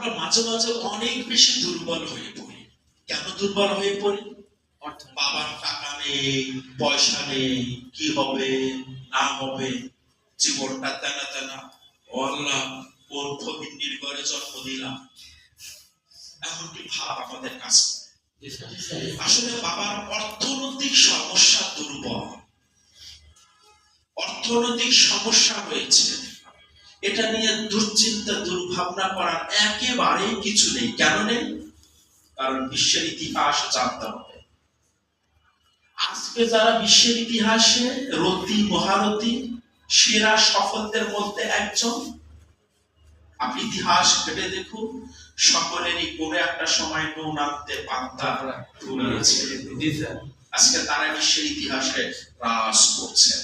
আমরা মাঝে মাঝে অনেক বেশি দুর্বল হয়ে পড়ি। কেন দুর্বল হয়ে পড়ি? বাবার টাকা নেই, পয়সা নেই, কি হবে, না হবে, জীবনটা তেনা তেনা। কোন ফকিন্নির ঘরে জন্ম দিলাম এখন কি ভাব আমাদের কাজ আসলে বাবার অর্থনৈতিক সমস্যা দুর্বল। অর্থনৈতিক সমস্যা রয়েছে। এটা নিয়ে দুশ্চিন্তা দুর্ভাবনা করার একেবারেই কিছু নেই। কেন নেই? কারণ বিশ্বের ইতিহাস জানতে হবে। আজকে যারা বিশ্বের ইতিহাসে রতি মহারথী সেরা সফলদের মধ্যে একজন আপনি ইতিহাস ঘেটে দেখুন সকলেরই কোনো একটা সময় নুন আনতে পান্তা ফুরিয়েছে আজকে তারা বিশ্বের ইতিহাসে রাজ করছে।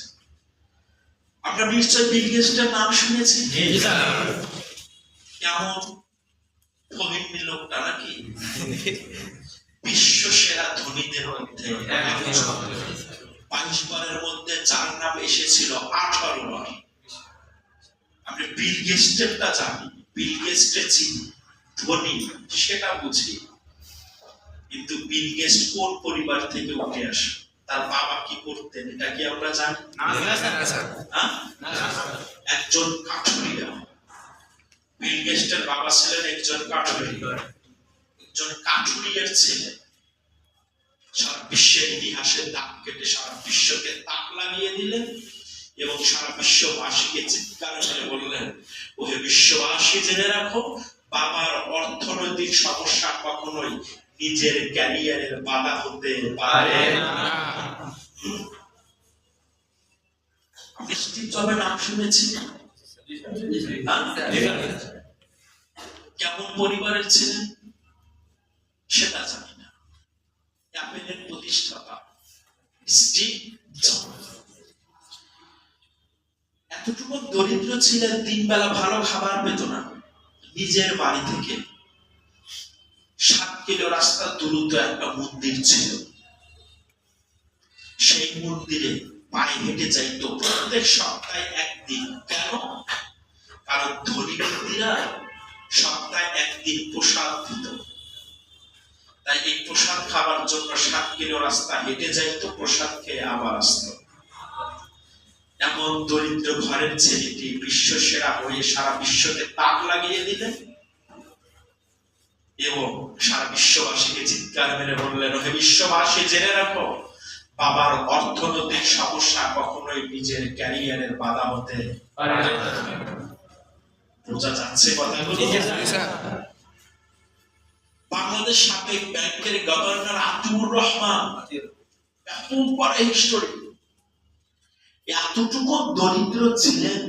আপনারা নিশ্চয় বিল গেটসের নাম শুনেছেন কেমন? পবিত্র লোকটা নাকি? বিশ্ব সেরা ধনীদের মধ্যে। বাইশ বারের মধ্যে যার নাম এসেছিল আঠারো বার। আপনি বিল গেস্টেরটা জানি বিল গেস্টের চিনি ধনী সেটা বুঝি। কিন্তু বিল গেস্ট কোন পরিবার থেকে উঠে আসে? তার বাবা কি করতেন এটা কি আমরা জানি? হ্যাঁ? একজন কাঠুরিয়া। বিল গেস্টের বাবা ছিলেন একজন কাঠুরিয়া। একজন কাঠুরিয়ার ছেলে। সারা বিশ্বের ইতিহাসে দাগ কেটে সারা বিশ্বকে তাক লাগিয়ে দিলেন এবং সারা বিশ্ববাসীকে চিৎকার করে বললেন ওহে বিশ্ববাসী জেনে রাখো বাবার অর্থনৈতিক সমস্যা কখনোই নিজের ক্যারিয়ারের বাধা হতে পারে নাম শুনেছিলেন কেমন পরিবারের সেটা জানি না। অ্যাপেলের প্রতিষ্ঠাতা এতটুকু দরিদ্র ছিলেন তিন বেলা ভালো খাবার পেত না। নিজের বাড়ি থেকে সাত কিলো রাস্তা দূরত্ব একটা মন্দির ছিল। সেই মন্দিরে পায়ে হেঁটে যাইতো প্রত্যেক সপ্তাহে একদিন। কেন? কারণ ধনী ব্যক্তিরা সপ্তাহে একদিন প্রসাদ দিত। তাই এই প্রসাদ খাবার জন্য সাত কিলো রাস্তা হেঁটে যাইতো, প্রসাদ খেয়ে আবার আসতো। এমন দরিদ্র ঘরের ছেলেটি বিশ্ব সেরা হয়ে সারা বিশ্বকে তাক লাগিয়ে দিলেন। এবং সারা বিশ্ববাসীকে চিৎকার মেরে বললেন হে বিশ্ববাসী জেনে রাখো বাবার অর্থনৈতিক সমস্যা কখনোই নিজের ক্যারিয়ারের বাধা হতে বোঝা যাচ্ছে কথাগুলো। বাংলাদেশ সাবেক ব্যাংকের গভর্নর আতিউর রহমান বড় হিস্টোরি এতটুকু দরিদ্র ছিলেন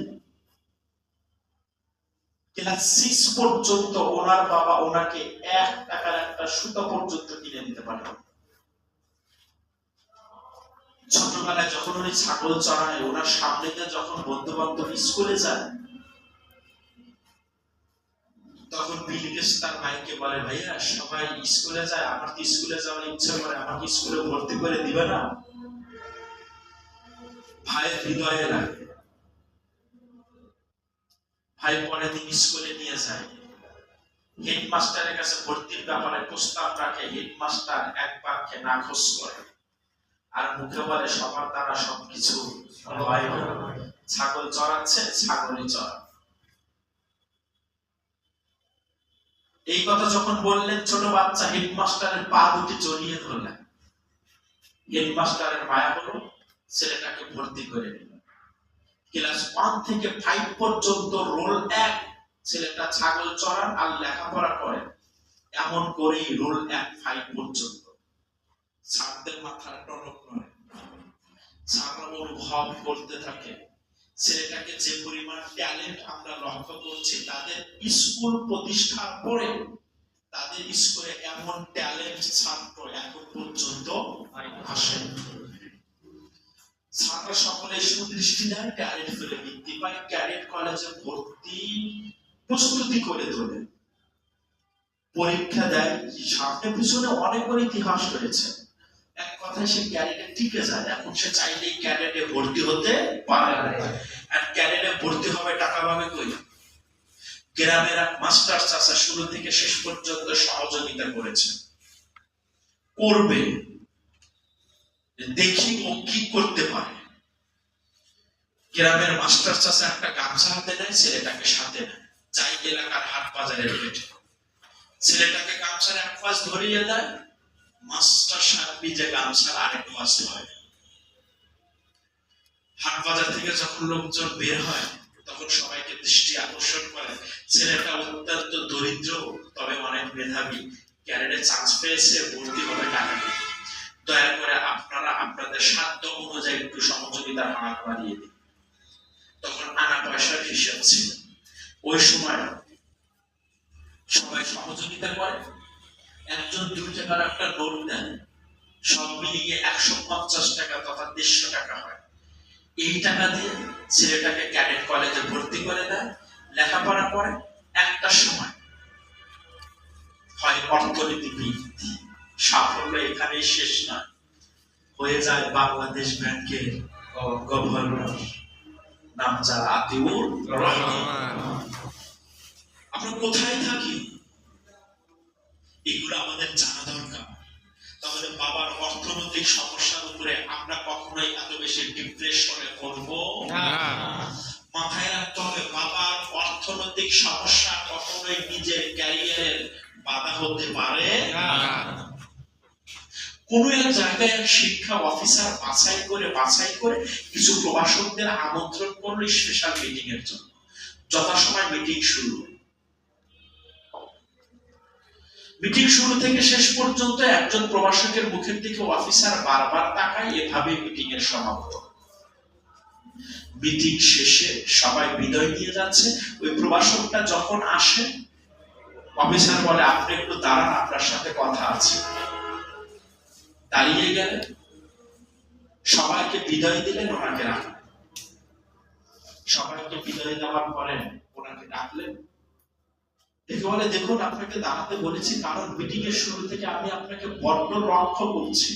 ক্লাস সিক্স পর্যন্ত ওনার বাবা ওনাকে এক টাকার একটা সুতা পর্যন্ত কিনে দিতে পারে। ছোটবেলায় যখন উনি ছাগল চড়ায়, ওনার সামনে দিয়ে যখন বন্ধু বান্ধব স্কুলে যায়, তখন বিল তার ভাইকে বলে, ভাইয়া, সবাই স্কুলে যায়, আমার কি স্কুলে যাওয়ার ইচ্ছা করে, আমাকে স্কুলে ভর্তি করে দিবে না? ভাইয়ের হৃদয়ে লাগে ভাই পরে দিন স্কুলে নিয়ে যায়। হেডমাস্টারের কাছে ভর্তির ব্যাপারে প্রস্তাব রাখে, হেডমাস্টার এক বাক্যে নাখোশ করে। আর মুখে বলে, সবার দ্বারা সবকিছু ছাগল চড়াচ্ছে, ছাগলই চড়া এই কথা যখন বললেন, ছোট বাচ্চা হেডমাস্টারের পা দুটি জড়িয়ে ধরলেন। হেডমাস্টারের মায়া হলো, ছেলেটাকে ভর্তি করে নিল। ক্লাস ওয়ান থেকে ফাইভ পর্যন্ত রোল এক ছেলেটা ছাগল চড়ান আর লেখাপড়া করে। এমন করেই রোল এক ফাইভ পর্যন্ত। ছাত্রদের মাথার টনক নয় অনুভব করতে থাকে। ছেলেটাকে যে পরিমাণ ট্যালেন্ট আমরা লক্ষ্য করছি, তাদের স্কুল প্রতিষ্ঠার পরে তাদের স্কুলে এমন ট্যালেন্ট ছাত্র এখন পর্যন্ত আসে সকলে সুদৃষ্টি দেয় ক্যারেট ফেলে ক্যারেট কলেজে ভর্তি প্রস্তুতি করে তোলে। পরীক্ষা দেয় সামনে পিছনে ইতিহাস রয়েছে। এক কথায় সে ক্যারেটে টিকে যায়, এখন সে চাইলেই ক্যারেটে ভর্তি হতে পারে আর ক্যারেটে ভর্তি হবে টাকা পাবে কই? গ্রামের এক মাস্টার চাষা শুরু থেকে শেষ পর্যন্ত সহযোগিতা করেছে। করবে। দেখি ও কি করতে পারে। গ্রামের মাস্টার চাষা একটা গামছা হাতে নেয়, ছেলেটাকে সাথে নেয়। যাই এলাকার হাট বাজারের পেটে ছেলেটাকে গামছার এক পাশ ধরিয়ে দেয়, মাস্টার সাহেব নিজে গামছার আরেক পাশ ধরে। হাট বাজার থেকে যখন লোকজন বের হয়, তখন সবাইকে দৃষ্টি আকর্ষণ করে। ছেলেটা অত্যন্ত দরিদ্র, তবে অনেক মেধাবী। ক্যারেটে চান্স পেয়েছে, ভর্তি হবে টাকা দিয়ে। করে আপনারা, আপনাদের সাধ্য অনুযায়ী একটু সহযোগিতার হাত বাড়িয়ে দিন। তখন আনা পয়সার হিসাব ছিল। ওই সময় সবাই সহযোগিতা করে। একজন দুই টাকার একটা নোট দেন। সব মিলিয়ে একশো পঞ্চাশ টাকা তথা দেড়শো টাকা হয়। এই টাকা দিয়ে ছেলেটাকে ক্যাডেট কলেজে ভর্তি করে দেয়। লেখাপড়া করে। একটা সময় হয় অর্থনীতি বৃদ্ধি সাফল্য এখানেই শেষ নয় হয়ে যায় বাংলাদেশ ব্যাংকের গভর্নর। নাম যারা আতিউর আমরা কোথায় থাকি? এগুলো আমাদের জানা দরকার। তাহলে বাবার অর্থনৈতিক সমস্যার উপরে আমরা কখনোই এত বেশি ডিপ্রেশনে পড়ব? মাথায় রাখতে হবে বাবার অর্থনৈতিক সমস্যা কখনোই নিজের ক্যারিয়ারের বাধা হতে পারে কোন এক জায়গায় এক শিক্ষা অফিসার বাছাই করে বাছাই করে কিছু প্রবাসকদের আমন্ত্রণ করল স্পেশাল মিটিং এর জন্য। যথাসময় মিটিং শুরু মিটিং শুরু থেকে শেষ পর্যন্ত একজন প্রবাসকের মুখের দিকে অফিসার বারবার তাকায় এভাবে মিটিং এর সমাপ্ত। মিটিং শেষে সবাই বিদায় নিয়ে যাচ্ছে। ওই প্রবাসকটা যখন আসে অফিসার বলে, আপনি একটু দাঁড়ান, আপনার সাথে কথা আছে। দাঁড়িয়ে গেলেন সবাইকে বিদায় দিলেন ওনাকে রাখলেন সবাইকে বিদায় দেওয়ার পরে ওনাকে ডাকলেন। দেখে বলে, দেখুন, আপনাকে দাঁড়াতে বলেছি, কারণ মিটিং এর শুরু থেকে আমি আপনাকে বড্ড লক্ষ্য করছি।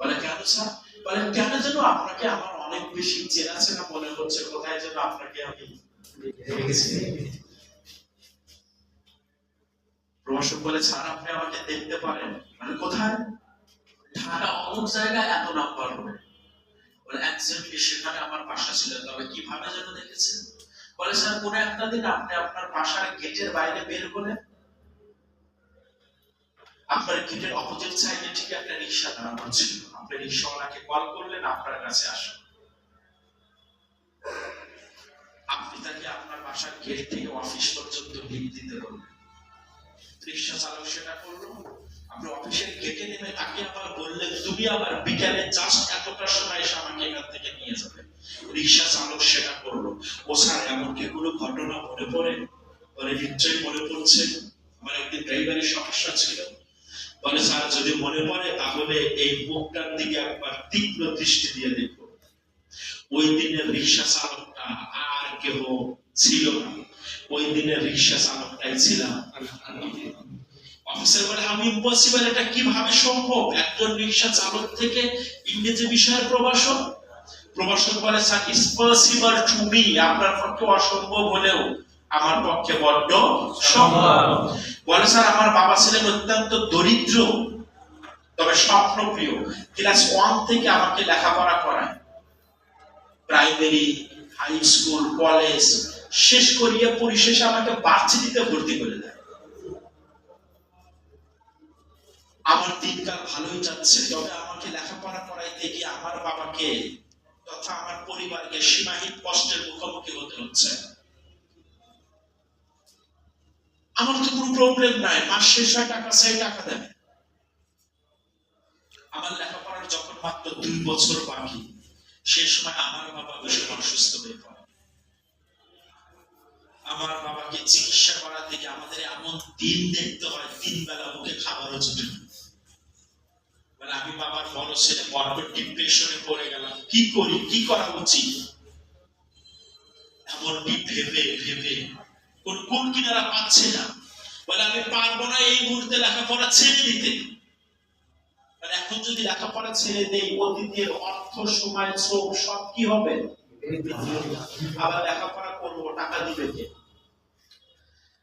বলে, কেন স্যার? বলে, কেন যেন আপনাকে আমার অনেক বেশি চেনা চেনা মনে হচ্ছে, কোথায় যেন আপনাকে আমি প্রভাষক বলে স্যার আপনি আমাকে দেখতে পারেন? মানে কোথায়? ঢাকা অমুক জায়গায় এত নাম্বার হবে। বলে সেখানে আমার বাসা ছিল, তবে কীভাবে যেন দেখেছেন? বলে, স্যার একটা দিন আপনি আপনার বাসার গেটের বাইরে বের আপনার গেটের অপোজিট সাইডে ঠিক একটা রিক্সা দাঁড়ানো ছিল। আপনি রিক্সাওয়ালাকে কল করলেন, আপনার কাছে আসুন আপনি তাকে আপনার বাসার গেট থেকে অফিস পর্যন্ত ভিড় দিতে বললেন। রিক্সা চালক সেটা করল। অফিসের গেটে নেমে তাকে আবার তুমি আবার বিকালে জাস্ট এতটা সময় এসে আমাকে এখান থেকে নিয়ে যাবে। রিক্সা চালক সেটা করল। ও স্যার, এমন ঘটনা মনে পড়ে? নিশ্চয়ই মনে পড়ছে। আমার একদিন ড্রাইভারের সমস্যা ছিল। বলে, স্যার, যদি মনে পড়ে, তাহলে এই মুখটার দিকে একবার তীব্র দৃষ্টি দিয়ে দেখো ওই দিনের রিক্সা চালকটা আর কেউ ছিল না। ওই দিনের রিক্সা চালকটাই ছিলাম। অফিসার বলে, আমি ইম্পসিবল এটা কীভাবে সম্ভব? একজন রিক্সা চালক থেকে ইংরেজি বিষয়ের প্রবাসক প্রবাসক বলে স্যার টু মি আপনার পক্ষে অসম্ভব হলেও আমার পক্ষে বড্ড সম্ভব। বলে স্যার আমার বাবা ছিলেন অত্যন্ত দরিদ্র, তবে স্বপ্নপ্রিয়। ক্লাস ওয়ান থেকে আমাকে লেখাপড়া করায়। প্রাইমারি হাই স্কুল কলেজ শেষ করিয়ে পরিশেষে আমাকে বার্চিটিতে ভর্তি করে দেয়। আমার দিনকাল ভালোই যাচ্ছে। তবে আমাকে লেখাপড়া করাইতে গিয়ে আমার বাবাকে তথা আমার পরিবারকে সীমাহীন কষ্টের মুখোমুখি হতে হচ্ছে। আমার তো কোনো প্রবলেম নাই। মাস শেষ হয়, টাকা চাই, টাকা দেবে আমার লেখাপড়ার যখন মাত্র দুই বছর বাকি, সে সময় আমার বাবা ভীষণ অসুস্থ হয়ে পড়ে। আমার বাবাকে চিকিৎসা করার দিকে আমাদের এমন দিন দেখতে হয় তিন বেলা মুখে খাবারও জুটে না। মানে আমি বাবার বড় ছেলে বড্ড ডিপ্রেশনে পড়ে গেলাম? কি করি? কি করা উচিত? এমনটি ভেবে ভেবে? কোন কোন কিনারা পাচ্ছে না? বলে, আমি পারব না এই মুহূর্তে লেখাপড়া ছেড়ে দিতে। এখন যদি লেখাপড়া ছেড়ে দেই, অতীতের অর্থ, সময়, শ্রম, সব কি হবে? আবার লেখাপড়া করব, টাকা দিবে কে?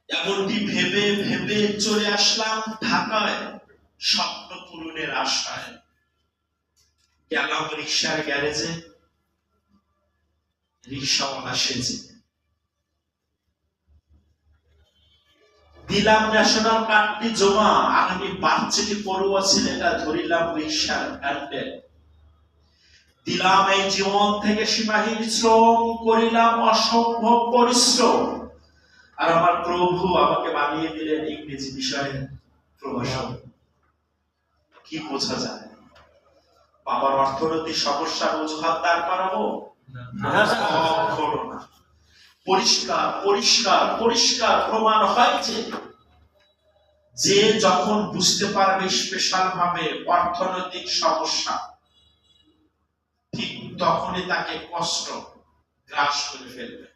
এমনটি ভেবে ভেবে চলে আসলাম ঢাকায়। স্বপ্ন পূরণের আশায়। গেলাম রিক্সার গ্যারেজে? রিক্সাওয়ালা সেজে। দিলাম ন্যাশনাল কার্ডটি জমা। আর আমি বাচ্চাটি পড়ুয়া ছেলেটা ধরিলাম রিক্সার হ্যান্ডেল দিলাম এই জীবন থেকে সীমাহীন শ্রম, করিলাম অসম্ভব পরিশ্রম। আর আমার প্রভু আমাকে বানিয়ে দিলেন ইংরেজি বিষয়ে প্রভাষক কি বোঝা যায়? বাবার অর্থনৈতিক সমস্যার অজুহাত দাঁড় করাবো? না। পরিষ্কার পরিষ্কার পরিষ্কার প্রমাণ হয় যে যে যখন বুঝতে পারবে স্পেশাল ভাবে অর্থনৈতিক সমস্যা ঠিক তখনই তাকে কষ্ট গ্রাস করে ফেলবে।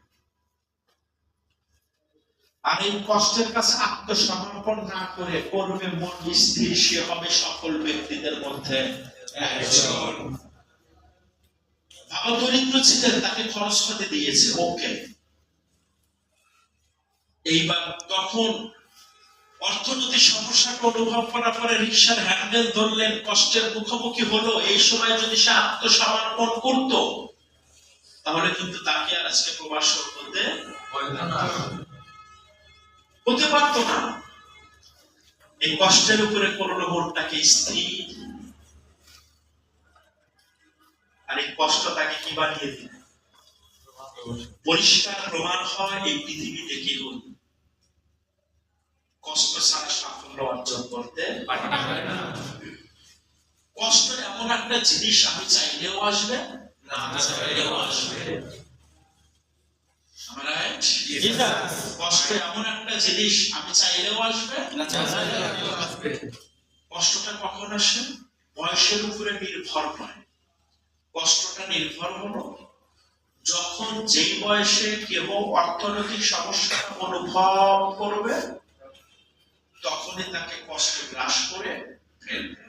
আর এই কষ্টের কাছে আত্মসমর্পণ না করে করবে মন স্থির, সে হবে সকল ব্যক্তিদের মধ্যে বাবা দরিদ্র ছিলেন, তাকে খরচ করতে দিয়েছে, ওকে। এইবার তখন অর্থনৈতিক সমস্যাকে অনুভব করার পরে রিক্সার হ্যান্ডেল ধরলেন, কষ্টের মুখোমুখি হলো। এই সময় যদি সে আত্মসমর্পণ করত, তাহলে কিন্তু তাকে আর আজকে প্রবাস করতে হতে পারতো না। এই কষ্টের উপরে করল মনটাকে স্থির। আর এই কষ্ট তাকে কি বানিয়ে দিল? পরিষ্কার প্রমাণ হয় এই পৃথিবীতে কি হল কষ্ট ছাড়া সাফল্য অর্জন করতে পারি কষ্ট এমন একটা জিনিস আমি চাইলেও আসবে, না চাইলেও আসবে? কষ্ট এমন একটা জিনিস, আমি চাইলেও আসবে কষ্টটা কখন বয়সের উপরে নির্ভর কষ্টটা নির্ভর হলো যখন যেই বয়সে কেউ অর্থনৈতিক সমস্যা অনুভব করবে, তখনই তাকে কষ্ট গ্রাস করে ফেলবে।